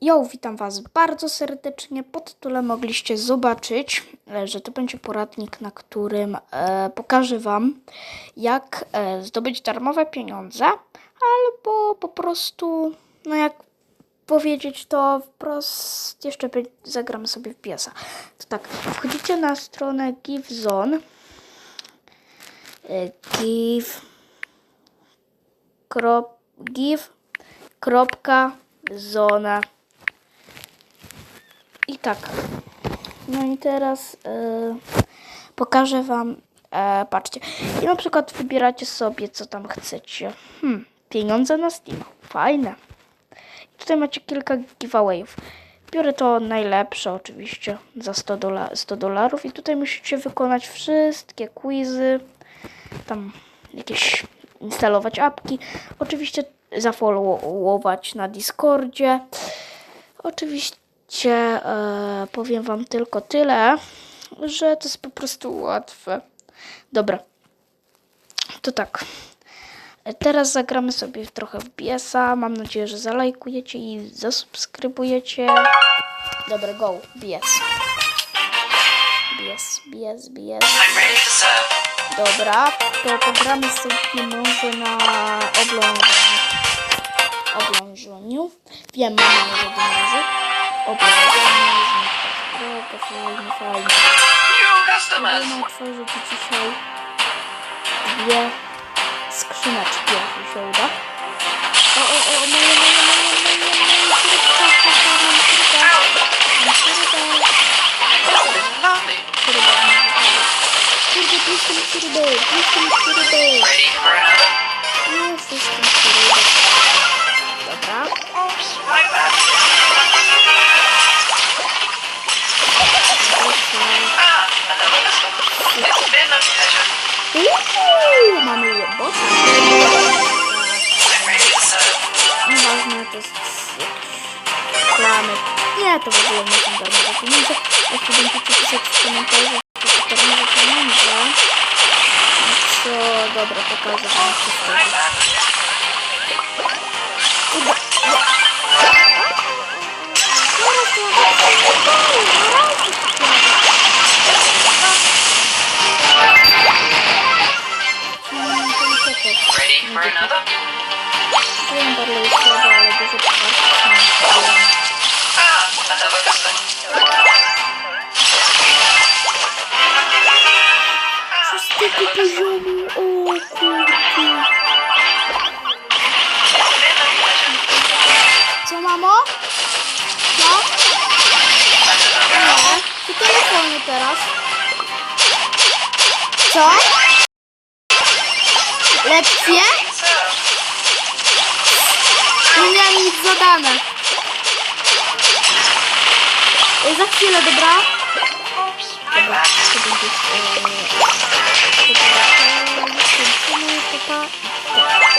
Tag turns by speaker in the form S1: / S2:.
S1: Jo, witam Was bardzo serdecznie. Pod tytułem mogliście zobaczyć, e, że to będzie poradnik, na którym e, pokażę Wam, jak e, zdobyć darmowe pieniądze, albo po prostu, no jak powiedzieć to wprost, jeszcze zagramy sobie w piesa. To tak, wchodzicie na stronę GiveZone. E, Give. Krop, give. Kropka. Zona. I tak. No i teraz e, pokażę Wam. E, patrzcie. I na przykład wybieracie sobie, co tam chcecie. Hmm, pieniądze na Steam. Fajne. Tutaj macie kilka giveawayów. Biorę to najlepsze oczywiście za 100, dola- 100 dolarów i tutaj musicie wykonać wszystkie quizy, tam jakieś instalować apki, oczywiście zafollowować na Discordzie. Oczywiście e, powiem Wam tylko tyle, że to jest po prostu łatwe. Dobra, to tak. Teraz zagramy sobie trochę w BS-a. Mam nadzieję, że zalajkujecie i zasubskrybujecie. Dobra, go.
S2: I'm ready to serve.
S1: Dobra, to pogramy sobie może na oblążeniu. Oblążeniu. Wiem, mam może do może. Oblążeniu. Dobra, fajnie, fajnie. Spróbujmy otworzyć dzisiaj dwie skrzyneczki, jeśli się uda. O, o, o, moje, moje, moje, moje, moje, kurka, kurka, mam kurka. Mam kurka.
S2: Lovely.
S1: Kurwa, mam kurka. Kurde, puśćcie mi kurdę, puśćcie mi kurdę.
S2: Ready for another?
S1: Nie, puśćcie Uuu, mamy
S2: to serve.
S1: Nieważne, to jest planet. Nie, to w ogóle nie są darmowe pieniądze. Jak tu będziecie pisać w komentarzach, to są darmowe pieniądze. No Co, dobra, pokażę wam wszystko.
S2: My
S1: Wiem, Barley jest słaba, ale dużo. Szóstego poziomu, o kurde. Co, mamo? Co? Nie, przy telefonie teraz. Co? Lekcje? Zadane. E, Za chwilę, dobra? Dobra.